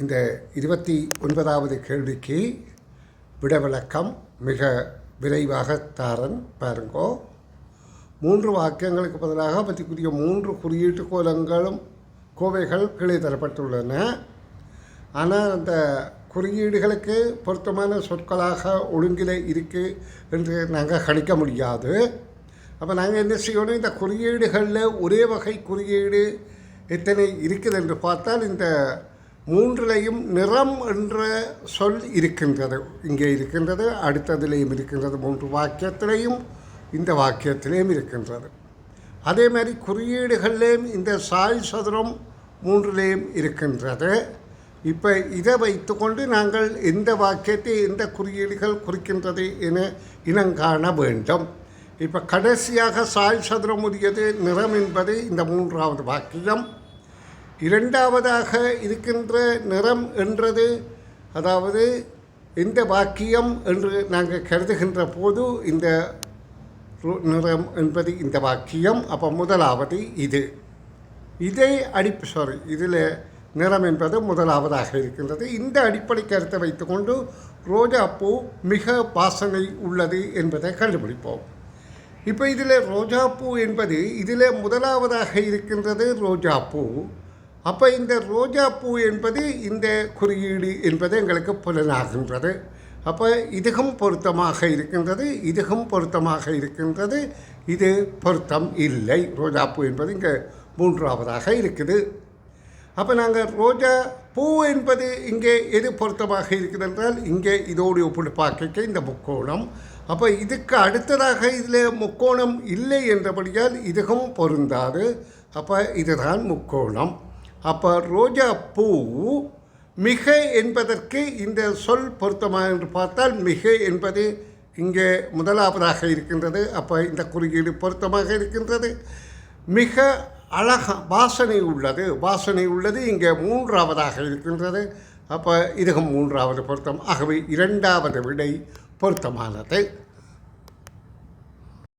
இந்த இருபத்தி ஒன்பதாவது கேள்விக்கு விடவிளக்கம் மிக விரைவாக தாரன் பாருங்கோ. மூன்று வாக்கியங்களுக்கு பதிலாக பற்றிக்குரிய மூன்று குறியீட்டு கோலங்களும் கோவைகள் கீழே தரப்பட்டுள்ளன. ஆனால் அந்த குறியீடுகளுக்கு பொருத்தமான சொற்களாக ஒழுங்கில் இருக்குது என்று நாங்கள் கணிக்க முடியாது. அப்போ நாங்கள் என்ன செய்யணும்? இந்த குறியீடுகளில் ஒரே வகை குறியீடு எத்தனை இருக்குது என்று பார்த்தால் இந்த மூன்றிலையும் நிறம் என்ற சொல் இருக்கின்றது. இங்கே இருக்கின்றது அடுத்ததிலேயும் இருக்கின்றது. மூன்று வாக்கியத்திலையும் இந்த வாக்கியத்திலேயும் இருக்கின்றது. அதே மாதிரி குறியீடுகள்லேயும் இந்த சாய் சதுரம் மூன்றிலேயும் இருக்கின்றது. இப்போ இதை வைத்துக்கொண்டு நாங்கள் எந்த வாக்கியத்தை எந்த குறியீடுகள் குறிக்கின்றது என இனங்காண வேண்டும். இப்போ கடைசியாக சாய் சதுரம் உரியது நிறம் என்பது இந்த மூன்றாவது வாக்கியம். இரண்டாவதாக இருக்கின்ற நிறம் என்றது அதாவது இந்த வாக்கியம் என்று நாங்கள் கருதுகின்ற போது இந்த நிறம் என்பது இந்த வாக்கியம். அப்போ முதலாவது இது. இதை அடிப்பு சாரி இதில் நிறம் என்பது முதலாவதாக இருக்கின்றது. இந்த அடிப்படை கருத்தை வைத்துக்கொண்டு ரோஜாப்பூ மிக வாசனை உள்ளது என்பதை கண்டுபிடிப்போம். இப்போ இதில் ரோஜாப்பூ என்பது இதில் முதலாவதாக இருக்கின்றது ரோஜாப்பூ அப்போ இந்த ரோஜாப்பூ என்பது இந்த குறியீடு என்பது எங்களுக்கு புலனாகின்றது. அப்போ இதுகும் பொருத்தமாக இருக்கின்றது இதுகும் பொருத்தமாக இருக்கின்றது இது பொருத்தம் இல்லை. ரோஜாப்பூ என்பது இங்கே மூன்றாவதாக இருக்குது. அப்போ நாங்கள் ரோஜா பூ என்பது இங்கே எது பொருத்தமாக இருக்குது என்றால் இங்கே இதோடு ஒப்பிட்டு பார்க்க இந்த முக்கோணம். அப்போ இதுக்கு அடுத்ததாக இதில் முக்கோணம் இல்லை என்றபடியால் இதுவும் பொருந்தாது. அப்போ இதுதான் முக்கோணம். அப்போ ரோஜா பூ மிக என்பதற்கு இந்த சொல் பொருத்தமாக என்று பார்த்தால் மிக என்பது இங்கே முதலாவதாக இருக்கின்றது. அப்போ இந்த குறியீடு பொருத்தமாக இருக்கின்றது. மிக அழக வாசனை உள்ளது. வாசனை உள்ளது இங்கே மூன்றாவதாக இருக்கின்றது. அப்போ இதுகம் மூன்றாவது பொருத்தம். ஆகவே இரண்டாவது விடை பொருத்தமானது.